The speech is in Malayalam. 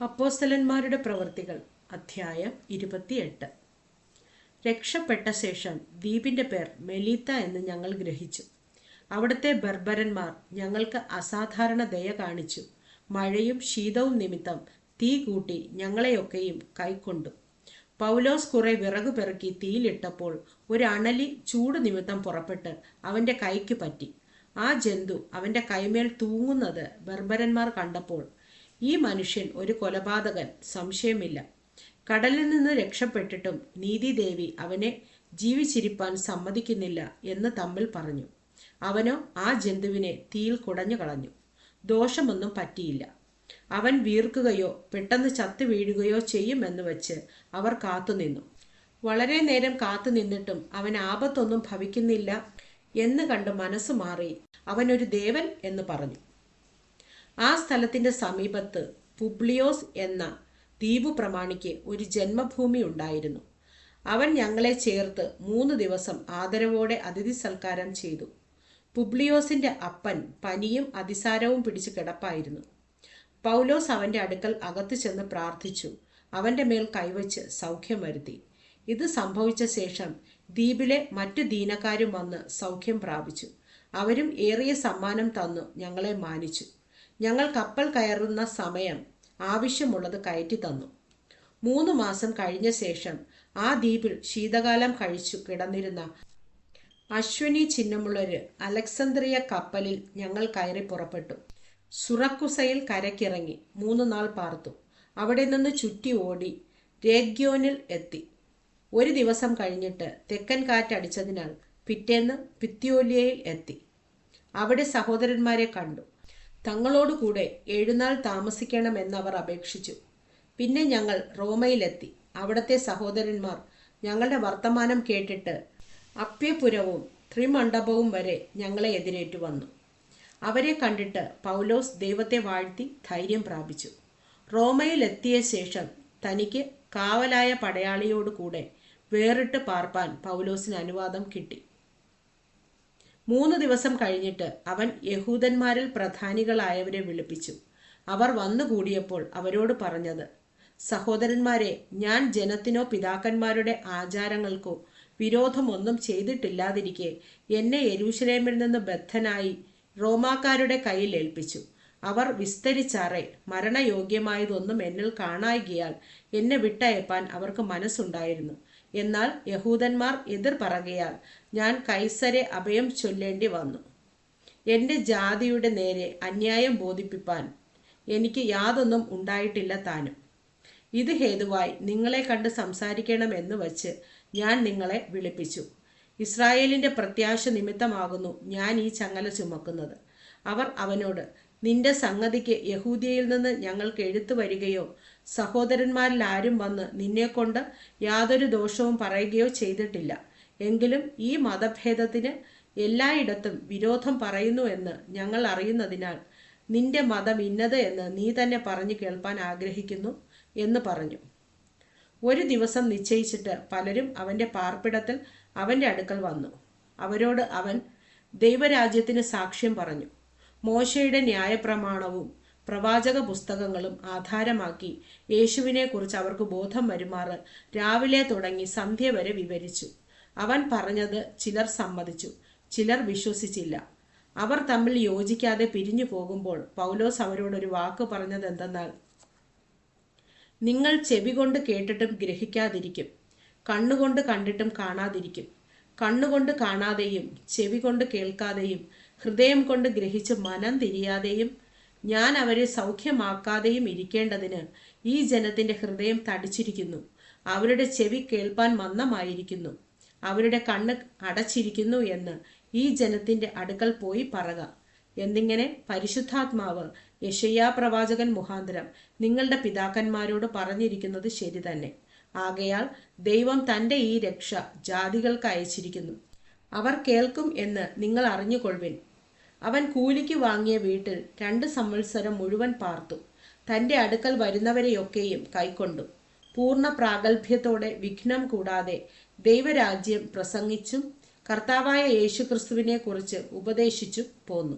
അപ്പോസ്തലന്മാരുടെ പ്രവൃത്തികൾ അധ്യായം ഇരുപത്തിയെട്ട്. രക്ഷപ്പെട്ട ശേഷം ദ്വീപിന്റെ പേർ മെലീത്ത എന്ന് ഞങ്ങൾ ഗ്രഹിച്ചു. അവിടുത്തെ ബർബരന്മാർ ഞങ്ങൾക്ക് അസാധാരണ ദയ കാണിച്ചു. മഴയും ശീതവും നിമിത്തം തീ കൂട്ടി ഞങ്ങളെയൊക്കെയും കൈക്കൊണ്ടു. പൗലോസ് കുറെ വിറകു പെറുക്കി തീയിലിട്ടപ്പോൾ ഒരു അണലി ചൂട് നിമിത്തം പുറപ്പെട്ട് അവന്റെ കൈക്ക് പറ്റി. ആ ജന്തു അവന്റെ കൈമേൽ തൂങ്ങുന്നത് ബർബരന്മാർ കണ്ടപ്പോൾ ഈ മനുഷ്യൻ ഒരു കൊലപാതകൻ സംശയമില്ല. കടലിൽ നിന്ന് രക്ഷപ്പെട്ടിട്ടും നീതിദേവി അവനെ ജീവിച്ചിരിപ്പാൻ സമ്മതിക്കുന്നില്ല എന്ന് തമ്മിൽ പറഞ്ഞു. അവനോ ആ ജന്തുവിനെ തീയിൽ കുടഞ്ഞു കളഞ്ഞു. ദോഷമൊന്നും പറ്റിയില്ല. അവൻ വീർക്കുകയോ പെട്ടെന്ന് ചത്തു വീഴുകയോ ചെയ്യുമെന്ന് വെച്ച് അവർ കാത്തുനിന്നു വളരെ നേരം കാത്തു നിന്നിട്ടും അവൻ ആപത്തൊന്നും ഭവിക്കുന്നില്ല എന്ന് കണ്ട് മനസ്സ് മാറി അവനൊരു ദേവൻ എന്ന് പറഞ്ഞു. ആ സ്ഥലത്തിന്റെ സമീപത്ത് പുബ്ലിയോസ് എന്ന ദ്വീപ് പ്രമാണിക്ക് ഒരു ജന്മഭൂമി ഉണ്ടായിരുന്നു. അവൻ ഞങ്ങളെ ചേർത്ത് മൂന്ന് ദിവസം ആദരവോടെ അതിഥി സൽക്കാരം ചെയ്തു. പുബ്ലിയോസിന്റെ അപ്പൻ പനിയും അതിസാരവും പിടിച്ച് കിടപ്പായിരുന്നു. പൗലോസ് അവന്റെ അടുക്കൽ അകത്തു ചെന്ന് പ്രാർത്ഥിച്ചു. അവന്റെ മേൽ കൈവച്ച് സൗഖ്യം വരുത്തി. ഇത് സംഭവിച്ച ശേഷം ദ്വീപിലെ മറ്റു ദീനക്കാരും വന്ന് സൗഖ്യം പ്രാപിച്ചു. അവരും ഏറിയ സമ്മാനം തന്നു ഞങ്ങളെ മാനിച്ചു. ഞങ്ങൾ കപ്പൽ കയറുന്ന സമയം ആവശ്യമുള്ളത് കയറ്റി തന്നു. മൂന്ന് മാസം കഴിഞ്ഞ ശേഷം ആ ദ്വീപിൽ ശീതകാലം കഴിച്ചു കിടന്നിരുന്ന അശ്വനി ചിഹ്നമുള്ളൊരു അലക്സന്ദ്രിയ കപ്പലിൽ ഞങ്ങൾ കയറി പുറപ്പെട്ടു. സുറക്കുസയിൽ കരക്കിറങ്ങി മൂന്ന് നാൾ പാർത്തു. അവിടെ നിന്ന് ചുറ്റി ഓടി രേഗ്യോനിൽ എത്തി. ഒരു ദിവസം കഴിഞ്ഞിട്ട് തെക്കൻ കാറ്റടിച്ചതിനാൽ പിറ്റേന്ന് പിത്തിയോലിയയിൽ എത്തി. അവിടെ സഹോദരന്മാരെ കണ്ടു. തങ്ങളോടുകൂടെ ഏഴുനാൾ താമസിക്കണമെന്നവർ അപേക്ഷിച്ചു. പിന്നെ ഞങ്ങൾ റോമയിലെത്തി. അവിടത്തെ സഹോദരന്മാർ ഞങ്ങളുടെ വർത്തമാനം കേട്ടിട്ട് അപ്യപുരവും ത്രിമണ്ഡപവും വരെ ഞങ്ങളെ എതിരേറ്റു വന്നു. അവരെ കണ്ടിട്ട് പൗലോസ് ദൈവത്തെ വാഴ്ത്തി ധൈര്യം പ്രാപിച്ചു. റോമയിലെത്തിയ ശേഷം തനിക്ക് കാവലായ പടയാളിയോട് കൂടെ വേറിട്ട് പാർപ്പാൻ പൗലോസിന് അനുവാദം കിട്ടി. മൂന്ന് ദിവസം കഴിഞ്ഞിട്ട് അവൻ യഹൂദന്മാരിൽ പ്രധാനികളായവരെ വിളിപ്പിച്ചു. അവർ വന്നുകൂടിയപ്പോൾ അവരോട് പറഞ്ഞത് സഹോദരന്മാരെ ഞാൻ ജനത്തിനോ പിതാക്കന്മാരുടെ ആചാരങ്ങൾക്കോ വിരോധമൊന്നും ചെയ്തിട്ടില്ലാതിരിക്കെ എന്നെ യെരൂശലേമിൽ നിന്ന് ബദ്ധനായി റോമാക്കാരുടെ കയ്യിൽ ഏൽപ്പിച്ചു. അവർ വിസ്തരിച്ചാറെ മരണയോഗ്യമായതൊന്നും എന്നിൽ കാണായികയാൽ എന്നെ വിട്ടയപ്പാൻ അവർക്ക് മനസ്സുണ്ടായിരുന്നു. എന്നാൽ യഹൂദന്മാർ എതിർ പറകയാൽ ഞാൻ കൈസരെ അഭയം ചൊല്ലേണ്ടി വന്നു. എന്റെ ജാതിയുടെ നേരെ അന്യായം ബോധിപ്പിപ്പാൻ എനിക്ക് യാതൊന്നും ഉണ്ടായിട്ടില്ല താനും. ഇത് ഹേതുവായി നിങ്ങളെ കണ്ട് സംസാരിക്കണമെന്ന് വച്ച് ഞാൻ നിങ്ങളെ വിളിപ്പിച്ചു. ഇസ്രായേലിന്റെ പ്രത്യാശ നിമിത്തമാകുന്നു ഞാൻ ഈ ചങ്ങല ചുമക്കുന്നത്. അവർ അവനോട് നിന്റെ സംഗതിക്ക് യഹൂദിയയിൽ നിന്ന് ഞങ്ങൾക്ക് എഴുത്തു വരികയോ സഹോദരന്മാരിൽ ആരും വന്ന് നിന്നെക്കൊണ്ട് യാതൊരു ദോഷവും പറയുകയോ ചെയ്തിട്ടില്ല. എങ്കിലും ഈ മതഭേദത്തിന് എല്ലായിടത്തും വിരോധം പറയുന്നു എന്ന് ഞങ്ങൾ അറിയുന്നതിനാൽ നിന്റെ മതം ഇന്നത് എന്ന് നീ തന്നെ പറഞ്ഞു കേൾപ്പാൻ ആഗ്രഹിക്കുന്നു എന്ന് പറഞ്ഞു. ഒരു ദിവസം നിശ്ചയിച്ചിട്ട് പലരും അവന്റെ പാർപ്പിടത്തിൽ അവന്റെ അടുക്കൽ വന്നു. അവരോട് അവൻ ദൈവരാജ്യത്തിന് സാക്ഷ്യം പറഞ്ഞു. മോശയുടെ ന്യായപ്രമാണവും പ്രവാചക പുസ്തകങ്ങളും ആധാരമാക്കി യേശുവിനെ കുറിച്ച് അവർക്ക് ബോധം വരുമാറ് രാവിലെ തുടങ്ങി സന്ധ്യ വരെ വിവരിച്ചു. അവൻ പറഞ്ഞത് ചിലർ സമ്മതിച്ചു ചിലർ വിശ്വസിച്ചില്ല. അവർ തമ്മിൽ യോജിക്കാതെ പിരിഞ്ഞു പോകുമ്പോൾ പൗലോസ് അവരോടൊരു വാക്ക് പറഞ്ഞത് എന്തെന്നാൽ നിങ്ങൾ ചെവി കൊണ്ട് കേട്ടിട്ടും ഗ്രഹിക്കാതിരിക്കും കണ്ണുകൊണ്ട് കണ്ടിട്ടും കാണാതിരിക്കും. കണ്ണുകൊണ്ട് കാണാതെയും ചെവി കൊണ്ട് കേൾക്കാതെയും ഹൃദയം കൊണ്ട് ഗ്രഹിച്ച് മനം തിരിയാതെയും ഞാൻ അവരെ സൗഖ്യമാക്കാതെയും ഇരിക്കേണ്ടതിന് ഈ ജനത്തിന്റെ ഹൃദയം തടിച്ചിരിക്കുന്നു. അവരുടെ ചെവി കേൾപ്പാൻ മന്ദമായിരിക്കുന്നു. അവരുടെ കണ്ണ് അടച്ചിരിക്കുന്നു എന്ന് ഈ ജനത്തിന്റെ അടുക്കൽ പോയി പറക. എന്നിങ്ങനെ പരിശുദ്ധാത്മാവ് യശയ്യാ പ്രവാചകൻ മുഖാന്തരം നിങ്ങളുടെ പിതാക്കന്മാരോട് പറഞ്ഞിരിക്കുന്നത് ശരി തന്നെ. ആകയാൽ ദൈവം തന്റെ ഈ രക്ഷ ജാതികൾക്ക് അയച്ചിരിക്കുന്നു. അവർ കേൾക്കും എന്ന് നിങ്ങൾ അറിഞ്ഞുകൊള്ളുവിൻ. അവൻ കൂലിക്ക് വാങ്ങിയ വീട്ടിൽ രണ്ട് സംവത്സരം മുഴുവൻ പാർത്തു. തന്റെ അടുക്കൽ വരുന്നവരെയൊക്കെയും കൈക്കൊണ്ടു. പൂർണ പ്രാഗൽഭ്യത്തോടെ വിഘ്നം കൂടാതെ ദൈവരാജ്യം പ്രസംഗിച്ചും കർത്താവായ യേശുക്രിസ്തുവിനെക്കുറിച്ച് ഉപദേശിച്ചും പോന്നു.